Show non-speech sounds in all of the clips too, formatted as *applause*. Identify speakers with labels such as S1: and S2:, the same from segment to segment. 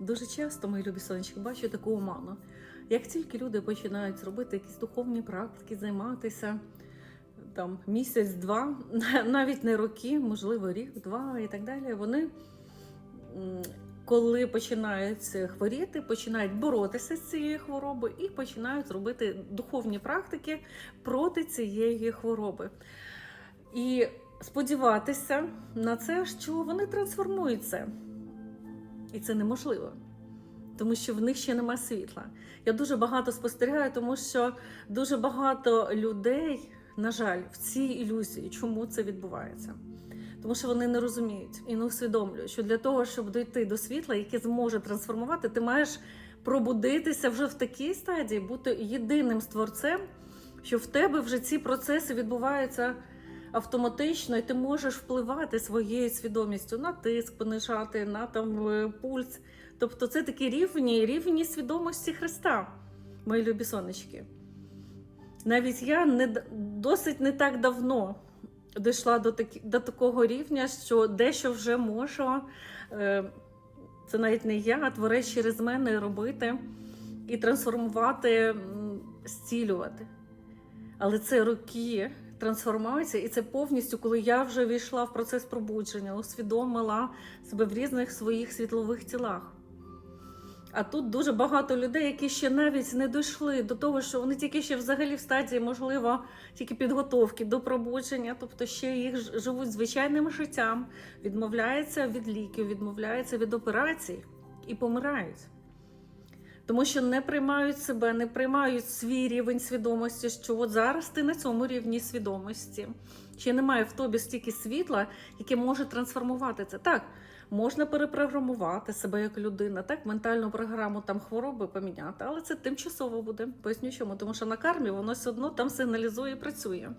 S1: Дуже часто, мої любі сонечки, бачу таку оману. Як тільки люди починають робити якісь духовні практики, займатися там місяць-два, *laughs* навіть не роки, можливо, рік-два і так далі, вони, коли починають хворіти, починають боротися з цією хворобою і починають робити духовні практики проти цієї хвороби. І сподіватися на це, що вони трансформуються. І це неможливо, тому що в них ще нема світла. Я дуже багато спостерігаю, тому що дуже багато людей, на жаль, в цій ілюзії, чому це відбувається. Тому що вони не розуміють і не усвідомлюють, що для того, щоб дійти до світла, яке зможе трансформувати, ти маєш пробудитися вже в такій стадії, бути єдиним з творцем, що в тебе вже ці процеси відбуваються автоматично, і ти можеш впливати своєю свідомістю на тиск, понижати, на там е, пульс. Тобто це такі рівні, рівні свідомості Христа, мої любі сонечки. Навіть я не досить не так давно дійшла до, такі, до такого рівня, що дещо вже можу. Е, це навіть не я, а творець через мене робити і трансформувати, зцілювати. Але це роки трансформації, і це повністю, коли я вже війшла в процес пробудження, усвідомила себе в різних своїх світлових тілах. А тут дуже багато людей, які ще навіть не дійшли до того, що вони тільки ще взагалі в стадії, можливо, тільки підготовки до пробудження, тобто ще їх живуть звичайним життям, відмовляються від ліків, відмовляються від операцій і помирають. Тому що не приймають себе, не приймають свій рівень свідомості, що от зараз ти на цьому рівні свідомості. Ще немає в тобі стільки світла, яке може трансформувати це. Так, можна перепрограмувати себе як людина, так, ментальну програму там хвороби поміняти, але це тимчасово буде. Поясню чому, тому що на кармі воно все одно там сигналізує і працює.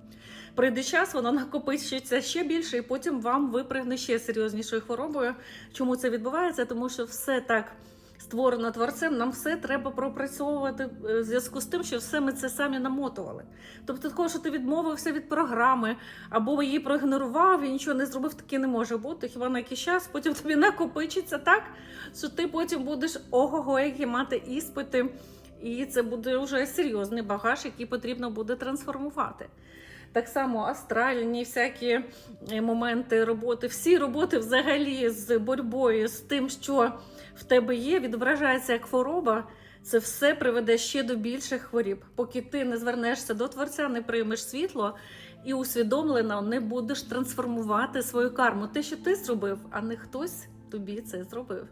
S1: Прийде час, воно накопичується ще більше, і потім вам випригне ще серйознішою хворобою. Чому це відбувається? Тому що все так створено творцем, нам все треба пропрацьовувати е, в зв'язку з тим, що все ми це самі намотували. Тобто, такого, що ти відмовився від програми, або її проігнорував і нічого не зробив, таке не може бути. Хіба на якийсь час потім *laughs* тобі накопичиться так, що ти потім будеш ого-го, які мати іспити, і це буде вже серйозний багаж, який потрібно буде трансформувати. Так само астральні всякі е, моменти роботи, всі роботи взагалі з боротьбою з тим, що в тебе є, відображається як хвороба. Це все приведе ще до більших хворіб. Поки ти не звернешся до творця, не приймеш світло і усвідомлено не будеш трансформувати свою карму. Те, що ти зробив, а не хтось тобі це зробив.